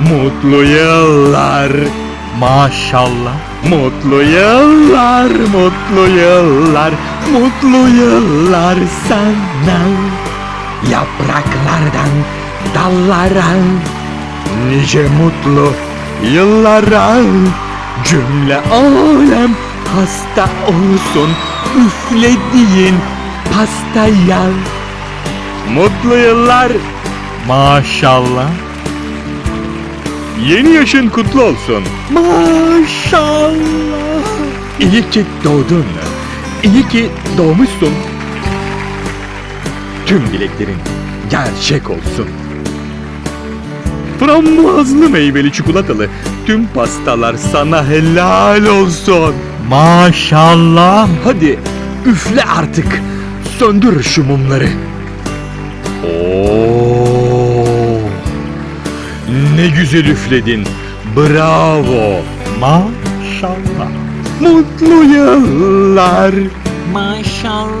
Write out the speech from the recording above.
Mutlu yıllar. Maşallah. Mutlu yıllar, mutlu yıllar, mutlu yıllar sana. Yapraklardan dallara, nice mutlu yıllara. Cümle alem hasta olsun, üflediğin pastaya. Mutlu yıllar, Maşallah. Yeni yaşın kutlu olsun. Maşallah. İyi ki doğdun. İyi ki doğmuşsun. Tüm dileklerin gerçek olsun. Frambuazlı meyveli çikolatalı tüm pastalar sana helal olsun. Maşallah. Hadi üfle artık. Söndür şu mumları. Oo! Ne güzel üfledin. Bravo. Maşallah. Mutlu yıllar. Maşallah.